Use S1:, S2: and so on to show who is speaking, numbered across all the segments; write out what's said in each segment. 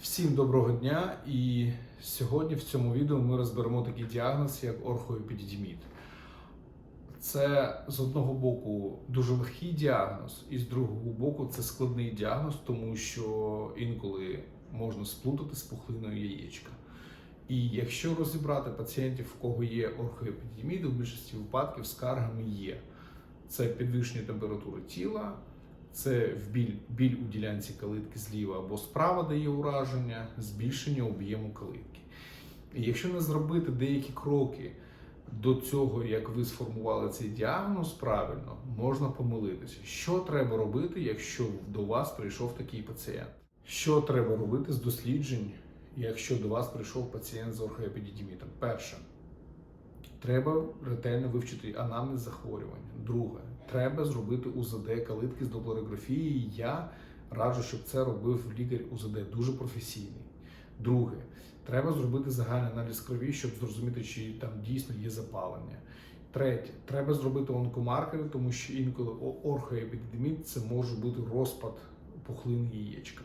S1: Всім доброго дня! І сьогодні в цьому відео ми розберемо такий діагноз, як орхоепідідіміт. Це з одного боку дуже легкий діагноз, і з другого боку це складний діагноз, тому що інколи можна сплутати з пухлиною яєчка. І якщо розібрати пацієнтів, в кого є орхоепідемід, у більшості випадків скаргами є. Це підвищення температури тіла, це в біль, біль у ділянці калитки зліва або справа, де є ураження, збільшення об'єму калитки. І якщо не зробити деякі кроки до цього, як ви сформували цей діагноз правильно, можна помилитися. Що треба робити, якщо до вас прийшов такий пацієнт? Що треба робити з досліджень, якщо до вас прийшов пацієнт з орхоепідідімітом? Перше. Треба ретельно вивчити анамнез захворювання. Друге, треба зробити УЗД калитки з доплерографії. Я раджу, щоб це робив лікар УЗД дуже професійний. Друге, треба зробити загальний аналіз крові, щоб зрозуміти, чи там дійсно є запалення. Третє, треба зробити онкомаркери, тому що інколи орхоепідеміт це може бути розпад пухлин яєчка.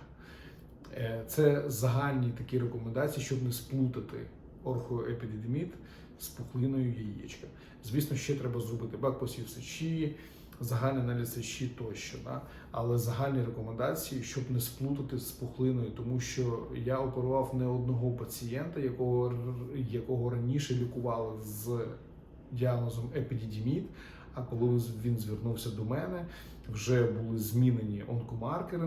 S1: Е, Це загальні такі рекомендації, щоб не сплутати орхоепідеміт з пухлиною яєчка. Звісно, ще треба зробити бак посів сечі, загальний аналіз сечі тощо. Да? Але загальні рекомендації, щоб не сплутати з пухлиною, тому що я оперував не одного пацієнта, якого, якого раніше лікували з діагнозом епідідіміт. А коли він звернувся до мене, вже були змінені онкомаркери,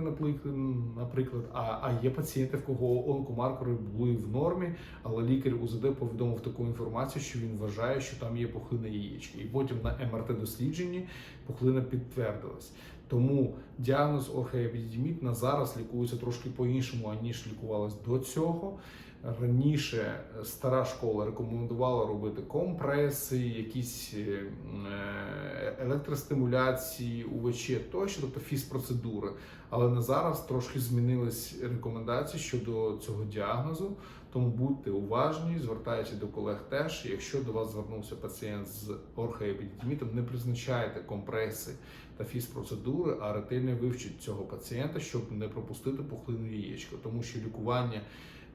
S1: наприклад. А, а є пацієнти, в кого онкомаркери були в нормі, але лікар УЗД повідомив таку інформацію, що він вважає, що там є пухлина яєчки. І потім на МРТ дослідженні пухлина підтвердилась. Тому діагноз орхоепідеміт на зараз лікується трошки по-іншому, аніж лікувалась до цього. Раніше стара школа рекомендувала робити компреси, якісь е, електростимуляції, УВЧ тощо, тобто фізпроцедури. Але на зараз трошки змінились рекомендації щодо цього діагнозу. Тому будьте уважні, звертайтеся до колег теж. Якщо до вас звернувся пацієнт з орхоепідемітом, не призначайте компреси та фізпроцедури, а ретельно вивчіть цього пацієнта, щоб не пропустити пухлину яєчка, тому що лікування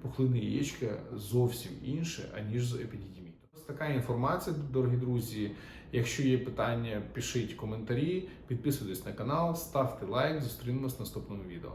S1: пухлини яєчка зовсім інше, аніж з епідемітом. Така інформація, дорогі друзі. Якщо є питання, пишіть коментарі, підписуйтесь на канал, ставте лайк. Зустрінемось в наступному відео.